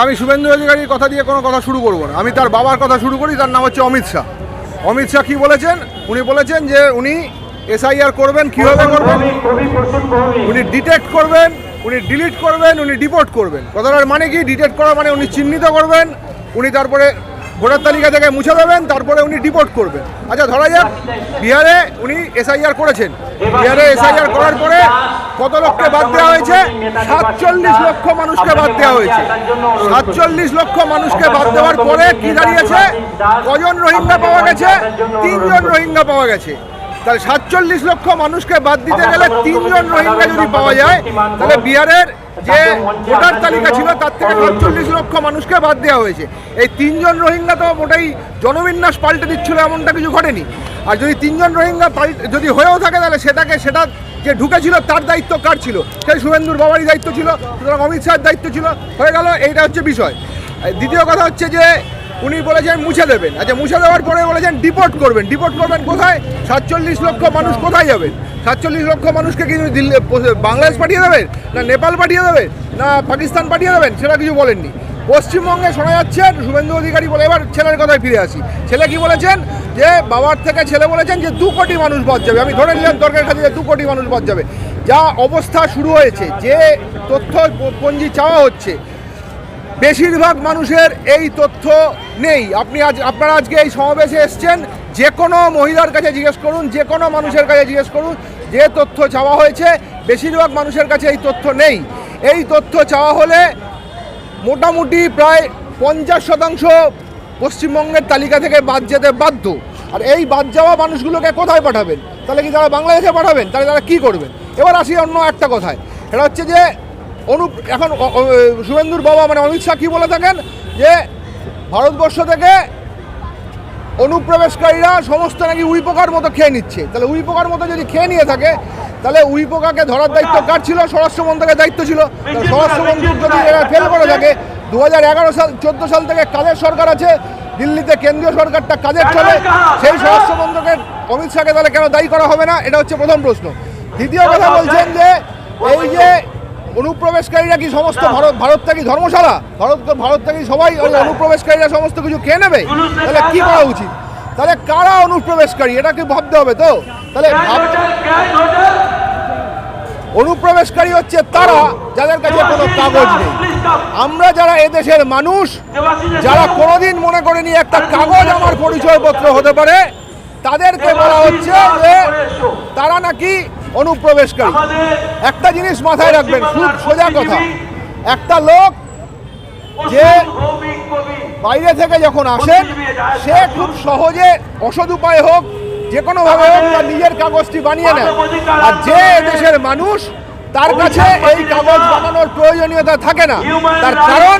আমি শুভেন্দু অধিকারীর কথা দিয়ে কোনো কথা শুরু করব না। আমি তার বাবার কথা শুরু করি তার নাম হচ্ছে অমিত শাহ। অমিত শাহ কী বলেছেন? উনি বলেছেন যে উনি এসআইআর করবেন কীভাবে করবেন? উনি ডিটেক্ট করবেন উনি ডিলিট করবেন উনি ডিপোর্ট করবেন। কথাটার মানে কি? ডিটেক্ট করা মানে উনি চিহ্নিত করবেন উনি তারপরে ভোটার তালিকা থেকে মুছে দেবেন তারপরে উনি ডিপোর্ট করবেন। আচ্ছা ধরা যাক, বিহারে উনি এসআইআর করেছেন। বিহারে এসআইআর করার পরে কত লোককে বাদ দেওয়া হয়েছে? সাতচল্লিশ লক্ষ মানুষকে বাদ দেওয়া হয়েছে। সাতচল্লিশ লক্ষ মানুষকে বাদ দেওয়ার পরে কি দাঁড়িয়েছে? কজন রোহিঙ্গা পাওয়া গেছে? তিনজন রোহিঙ্গা পাওয়া গেছে। তাহলে সাতচল্লিশ লক্ষ মানুষকে বাদ দিতে গেলে তিনজন রোহিঙ্গা যদি পাওয়া যায়, তাহলে বিহারের যে ভোটার তালিকা ছিল, তার থেকে সাতচল্লিশ লক্ষ মানুষকে বাদ দেওয়া হয়েছে। এই তিনজন রোহিঙ্গা তো মোটাই জনবিন্যাস পাল্টে দিচ্ছিল, এমনটা কিছু ঘটেনি। আর যদি তিনজন রোহিঙ্গা যদি হয়েও থাকে তাহলে সেটাকে, সেটা যে ঢুকেছিল তার দায়িত্ব কার ছিল? সেই শুভেন্দুর বাবারই দায়িত্ব ছিল, সুতরাং অমিত শাহের দায়িত্ব ছিল। হয়ে গেল, এইটা হচ্ছে বিষয়। দ্বিতীয় কথা হচ্ছে যে উনি বলেছেন মুছে দেবেন। আচ্ছা মুছে দেওয়ার পরে বলেছেন ডিপোর্ট করবেন। ডিপোর্ট করবেন কোথায়? সাতচল্লিশ লক্ষ মানুষ কোথায় যাবেন সাতচল্লিশ লক্ষ মানুষকে কি দিল্লি, বাংলাদেশ পাঠিয়ে দেবেন? না নেপাল পাঠিয়ে দেবেন? না পাকিস্তান পাঠিয়ে দেবেন? সেটা কিছু বলেননি। পশ্চিমবঙ্গে শোনা যাচ্ছে শুভেন্দু অধিকারী বলে এবার ছেলের কথায় ফিরে আসি। ছেলে কি বলেছেন? যে বাবার থেকে ছেলে বলেছেন যে দু কোটি মানুষ বাদ যাবে। আমি ধরে নিলাম দরকার কাছে যে দু কোটি মানুষ বাদ যাবে। যা অবস্থা শুরু হয়েছে, যে তথ্য পঞ্জি চাওয়া হচ্ছে বেশিরভাগ মানুষের এই তথ্য নেই। আপনি আজ, আপনারা আজকে এই সমাবেশে এসছেন, যে কোনো মহিলার কাছে জিজ্ঞেস করুন, যে কোনো মানুষের কাছে জিজ্ঞেস করুন, যে তথ্য চাওয়া হয়েছে, বেশিরভাগ মানুষের কাছে এই তথ্য নেই। এই তথ্য চাওয়া হলে মোটামুটি প্রায় পঞ্চাশ শতাংশ পশ্চিমবঙ্গের তালিকা থেকে বাদ যেতে বাধ্য। আর এই বাদ যাওয়া মানুষগুলোকে কোথায় পাঠাবেন? তাহলে কি তারা বাংলাদেশে পাঠাবেন? তাহলে তারা কি করবেন? এবার আসি অন্য একটা কথায়। এটা হচ্ছে যে অনু এখন শুভেন্দুর বাবা মানে অমিত শাহ কী বলে থাকেন? যে ভারতবর্ষ থেকে অনুপ্রবেশকারীরা সমস্ত নাকি উইপোকার মতো খেয়ে নিচ্ছে। তাহলে উইপোকার মতো যদি খেয়ে নিয়ে থাকে তাহলে উইপোকাকে ধরার দায়িত্ব কার ছিল? স্বরাষ্ট্রমন্ত্রকের দায়িত্ব ছিল। স্বরাষ্ট্রমন্ত্রী যদি এরা ফেল করে থাকে দু হাজার এগারো সাল চোদ্দ সাল থেকে কাদের সরকার আছে? দিল্লিতে কেন্দ্রীয় সরকারটা কাজের চলে? সেই স্বরাষ্ট্রমন্ত্রকের অমিত শাহকে তাহলে কেন দায়ী করা হবে না? এটা হচ্ছে প্রথম প্রশ্ন। দ্বিতীয় কথা বলছেন যে এই যে অনুপ্রবেশকারীরা কি সমস্ত ভারত ভারতটা কি ধর্মশালা? ভারত ভারতটা কি সবাই ওই অনুপ্রবেশকারীরা সমস্ত কিছু খেয়ে নেবে? তাহলে কি করা উচিত? তাহলে কারা অনুপ্রবেশকারী? এটা কি ভাবতে হবে তো? তাহলে অনুপ্রবেশকারী হচ্ছে তারা যাদের কাছে কোনো কাগজ নেই। আমরা যারা এদেশের মানুষ যারা কোনোদিন মনে করেনি একটা কাগজ আমার পরিচয়পত্র হতে পারে তাদেরকে বলা হচ্ছে যে তারা নাকি অনুপ্রবেশকারী। একটা জিনিস মাথায় রাখবেন খুব সোজা কথা। একটা লোক যে বাইরে থেকে যখন আসেন সে খুব সহজে অসৎ উপায় হোক যে কোনোভাবে হোক তার নিজের কাগজটি বানিয়ে নেয়। আর যে দেশের মানুষ তার কাছে এই কাগজ বানানোর প্রয়োজনীয়তা থাকে না। তার কারণ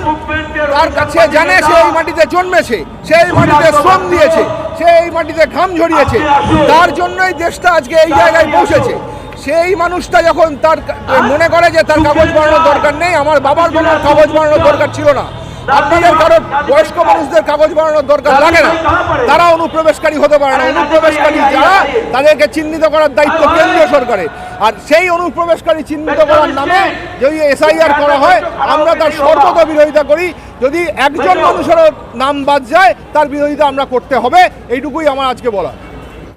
তার কাছে জানে সে এই মাটিতে জন্মেছে সে এই মাটিতে শ্রম দিয়েছে সে এই মাটিতে ঘাম ঝরিয়েছে। তার জন্যই দেশটা আজকে এই জায়গায় পৌঁছেছে। সেই মানুষটা যখন তার মনে করে যে তার কাগজ বানানোর দরকার নেই, আমার বাবার কোনো কাগজ বানানোর দরকার ছিল না। আপনাদের কারও বয়স্ক মানুষদের কাগজ বানানোর দরকার লাগে না। তারা অনুপ্রবেশকারী হতে পারে না। অনুপ্রবেশকারী যারা, তাদেরকে চিহ্নিত করার দায়িত্ব কেন্দ্রীয় সরকারের। আর সেই অনুপ্রবেশকারী চিহ্নিত করার নামে যদি এসআইআর করা হয়, আমরা তার সর্বত বিরোধিতা করি। যদি একজন মানুষেরও নাম বাদ যায়, তার বিরোধিতা আমরা করতে হবে। এইটুকুই আমার আজকে বলা